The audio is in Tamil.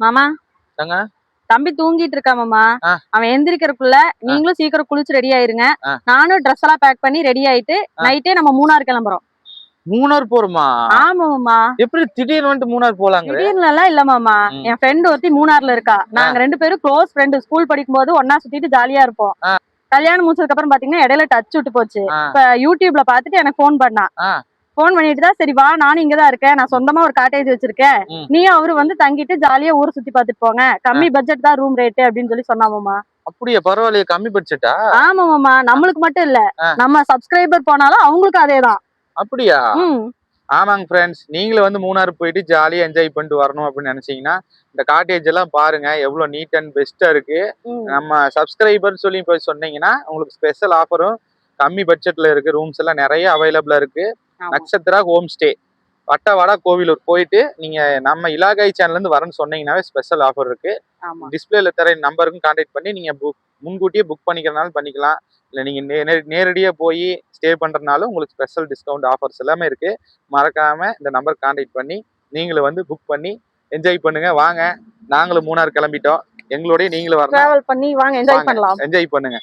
மாமா? தம்பி தூங்கிட்டு இருக்கா மாமா. ஆ. அவன் எந்திரிக்கிறதுக்குள்ள நீங்களும் சீக்கிரம் குளிச்சு ரெடி ஆயிருங்க. நானும் ட்ரெஸ் எல்லாம் பேக் பண்ணி ரெடி ஆயிட்டு நைட்டே நம்ம மூணார் கிளம்புறோம். மூணார் போறோமா? ஆமா மாமா. எப்படி திடீர்னு வந்துட்டு மூணார் போலாங்க திடீர்னு எல்லாம் இல்ல மாமா. என் ஃப்ரெண்ட் ஒருத்தி மூணார்ல இருக்கா. நாங்க ரெண்டு பேரும் க்ளோஸ் ஃப்ரெண்டு ஸ்கூல் படிக்கும் போது ஒன்னா சுத்திட்டு ஜாலியா இருப்போம். கல்யாணம் முடிச்சதுக்கு அப்புறம் பாத்தீங்கன்னா இடையில டச் விட்டு போச்சு. இப்ப யூடியூப்ல பாத்துட்டு எனக்கு ஃபோன் பண்ணா. ஆ. ஃபோன் பண்ணிட்டு தான் சரி வா நானும் இங்கதான் இருக்கேன். நான் சொந்தமா ஒரு காட்டேஜ் வச்சிருக்கேன். நீயும் அவரு வந்து தங்கிட்டு ஜாலியா ஊர் சுத்தி பாத்துட்டு போங்க. கம்மி பட்ஜெட் தான் ரூம் ரேட் அப்படின்னு சொல்லி சொன்னாமாமா அப்படியா? பரவாயில்லையே கம்மி பட்ஜெட்டா ஆமா மாமா நம்மளுக்கு மட்டும் இல்ல. நம்ம சப்ஸ்கிரைபர் போனாலும் அவங்களுக்கும் அதேதான். அப்படியா? ஆமாங்க ஃப்ரெண்ட்ஸ் நீங்களும் வந்து மூணார் போயிட்டு ஜாலியா என்ஜாய் பண்ணிட்டு வரணும் அப்படின்னு நினைச்சீங்கன்னா இந்த காட்டேஜ் எல்லாம் பாருங்க எவ்வளவு நீட் அண்ட் பெஸ்டா இருக்கு. நம்ம சப்ஸ்கிரைபர் சொல்லி போய் சொன்னீங்கன்னா உங்களுக்கு ஸ்பெஷல் ஆஃபரும் கம்மி பட்ஜெட்ல இருக்கு. ரூம்ஸ் எல்லாம் நிறைய அவைலபிளா இருக்கு. Natchathira home stay. Vattavada Kovilur. போயிட்டு நீங்க நம்ம இலாகாய் சேனல்ல இருந்து வரேன்னு சொன்னீங்கன்னாவே ஸ்பெஷல் ஆஃபர் இருக்கு. டிஸ்பிளேல தர நம்பருக்கும் கான்டாக்ட் பண்ணி நீங்க புக் முன்கூட்டியே புக் பண்ணிக்கிறனாலும் பண்ணிக்கலாம். இல்லை நீங்க நே- நே- நேரடியா போய் ஸ்டே பண்றதுனாலும் உங்களுக்கு ஸ்பெஷல் டிஸ்கவுண்ட் ஆஃபர்ஸ் எல்லாமே இருக்கு. மறக்காம இந்த நம்பர் கான்டாக்ட் பண்ணி நீங்களும் வந்து புக் பண்ணி என்ஜாய் பண்ணுங்க. வாங்க. நாங்களும் மூணார் கிளம்பிட்டோம். எங்களோடய நீங்களும் வரணும் டிராவல் பண்ணி வாங்க என்ஜாய் பண்ணலாம். என்ஜாய் பண்ணுங்க.